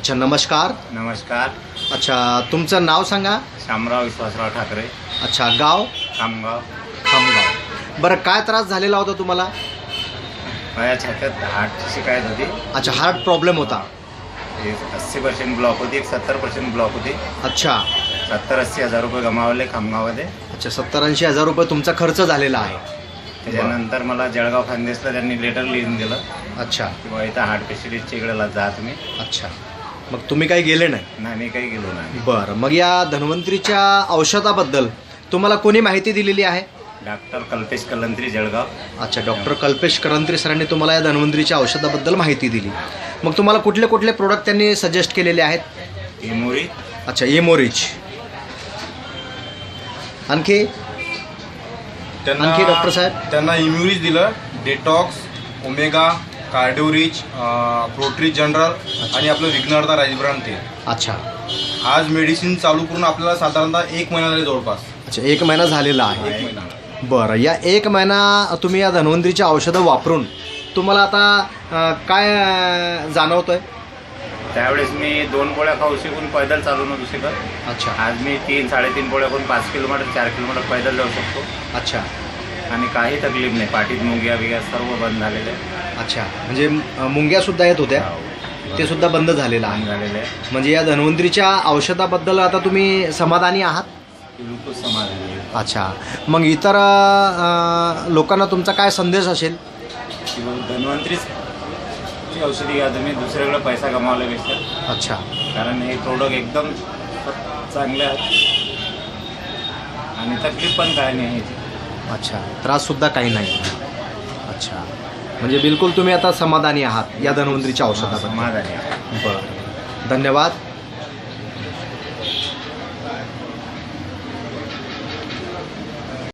अच्छा नमस्कार. नमस्कार. अच्छा तुमचं नाव सांगा. शामराव विश्वासराव ठाकरे. अच्छा गाव? खामगाव. खामगाव. बरं काय त्रास झालेला होता तुम्हाला? माझ्या छात्यात हार्टची शिकायत होती. अच्छा हार्ट प्रॉब्लेम होता. एक अस्सी पर्सेंट ब्लॉक होती एक सत्तर पर्सेंट ब्लॉक होती. अच्छा. सत्तर अस्सी हजार रुपये गमावले खामगावमध्ये. अच्छा सत्तर ऐंशी हजार रुपये तुमचा खर्च झालेला आहे. त्याच्यानंतर मला जळगाव खानदेशला त्यांनी लेटर लिहून दिलं. अच्छा. किंवा इथं हार्ट स्पेशलिस्टच्या इकडे जा तुम्ही. अच्छा. मग तुम्ही काही गेले नाही? नाही मी काही गेलो नाही. बरं मग या धन्वंतरीच्या औषधाबद्दल तुम्हाला कोणी माहिती दिलेली आहे? डॉक्टर कल्पेश कलंत्री जळगाव. अच्छा डॉक्टर कल्पेश करंत्री सरांनी तुम्हाला या धन्वंतरीच्या औषधाबद्दल माहिती दिली. मग तुम्हाला कुठले कुठले प्रोडक्ट त्यांनी सजेस्ट केलेले आहेत? इमोरी अच्छा एमोरिच आणखी? आणखी डॉक्टर साहेब? त्यांना इम्युरिज दिलं. डेटॉक्स ओमेगा कार्डिओरिच प्रोट्री जनरल आणि आपलं विघ्नहर्ता राजब्राम तेल. अच्छा. आज मेडिसिन चालू करून आपल्याला साधारणतः एक महिना झाले जवळपास. अच्छा एक महिना झालेला आहे. एक महिना. बरं या एक महिना तुम्ही या धन्वंतरीच्या औषधं वापरून तुम्हाला आता अं, काय अं, जाणवतंय? त्यावेळेस मी दोन पोळ्या खाऊ शिकून पैदल चालू नव्हतो शिकत. अच्छा. आज मी तीन साडेतीन पोळ्या करून पाच किलोमीटर चार किलोमीटर पैदल जाऊ शकतो. अच्छा. आणि काही तकलीफ नाही. पाठीत मुंग्या बिग्या सर्व बंद झालेले आहे. अच्छा. म्हणजे अं, मुंग्या सुद्धा येत होत्या? ते सुद्धा बंद झालेलं बंद आहे झालेले आहे. म्हणजे या धन्वंतरीच्या औषधाबद्दल आता तुम्ही समाधानी आहात? बिलकुल समाधानी आहे. अच्छा. मग इतर अं, लोकांना तुमचा काय संदेश असेल? धन्वंतरीच ची औषधी घ्या. तुम्ही दुसरीकडे पैसा कमावल्यापेक्षा अच्छा. कारण हे प्रोडक्ट एकदम चांगले आहेत. आणि तकलीफ पण काय नाही ह्याची अच्छा. त्राससुद्धा काही नाही. अच्छा. म्हणजे बिलकुल तुम्ही आता समाधानी आहात या धन्वंतरीच्या औषधाबद्दल. समाधानी आहे बरं. धन्यवाद.